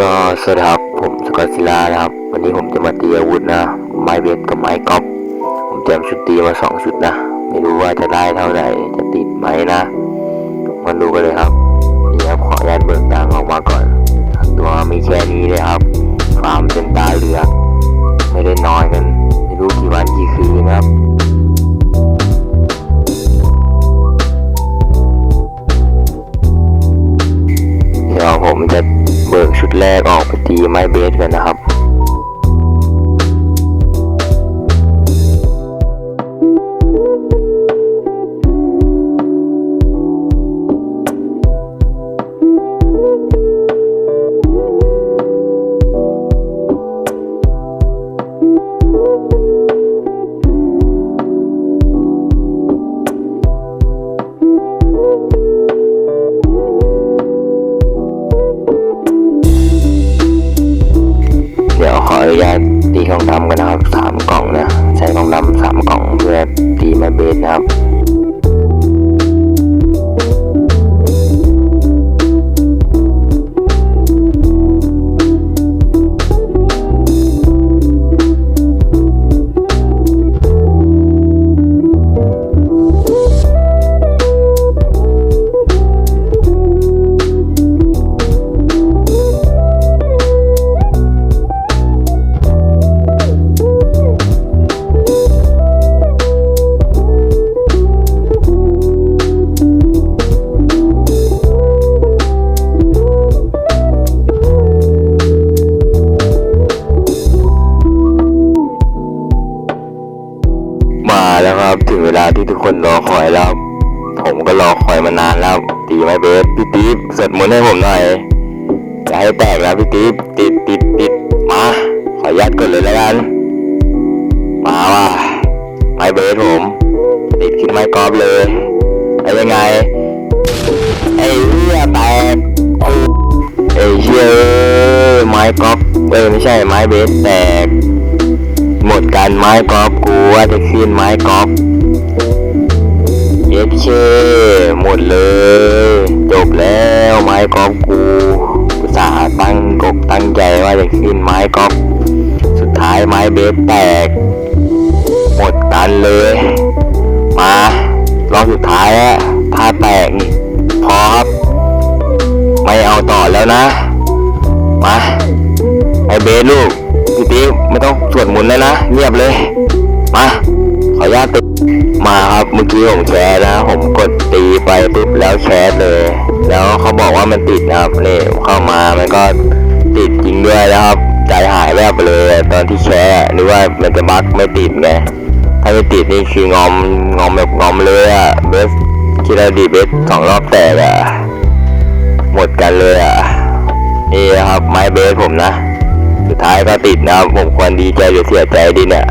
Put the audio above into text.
ก็สวัสดีครับผมสกอตซิลานะครับ วันนี้ผมจะมาตีอาวุธนะไม้เบสกับไม้กอล์ฟผมเตรียมชุดตีมาสองชุดนะ ไม่รู้ว่าจะได้เท่าไหร่จะติดไหมนะมาดูกันเลยครับ แรกออกไปตีไม้เบสกันนะครับ นุญาตตีทองดำกันนะครับสาม ครับถึงเวลาที่ทุกคนรอคอยแล้ว ผมก็รอคอยมานานแล้ว ตีไม้เบสพี่ติ๊บสวดมนต์ให้ผมหน่อยจะให้แตกแล้วพี่ติ๊บติดติดติดมาขออนุญาตกดเลยแล้วกัน มาว่ะไม้เบสผม ติดขึ้นไม้กอล์ฟเลยไอ้ยังไงไอ้เหี้ยแตกไอ้เหี้ยเอ้ยไม้กอล์ฟเออไม่ใช่ไม้เบสแตก หมดการไม้กอล์ฟกูว่าจะขึ้นไม้กอล์ฟเย็ดเช่หมดเลย จบแล้วไม้กอล์ฟกูอุตส่าห์ตั้งกบตั้งใจว่าจะขึ้นไม้กอล์ฟสุดท้ายไม้เบสแตก หมดกันเลย มารอบสุดท้ายอะถ้าแตกนี่พอครับไม่เอาต่อแล้วนะ มาไอเบสลูกพี่ติ๊ นต์แล้วนะเงียบเลยมาขออนุญาตติดมาครับเมื่อกี้ผมแชร์นะ ผมกดตีไปปุ๊บแล้วแชร์เลย แล้วเขาบอกว่ามันติดนะครับนี่เข้ามามันก็ติดจริงด้วยนะครับใจหายแวบไปเลย ตอนที่แชร์นึกว่ามันจะบั๊กไม่ติดไงถ้าไม่ติดนี่คืองอมงอมแบบงอมเลยอะเบสคิดว่าดีเบสสองรอบแตกอะหมดกันเลยอะนี่ครับไม้เบสผมนะ สุดท้ายก็ติดนะครับผมควรดีใจหรือเสียใจดีเนี่ย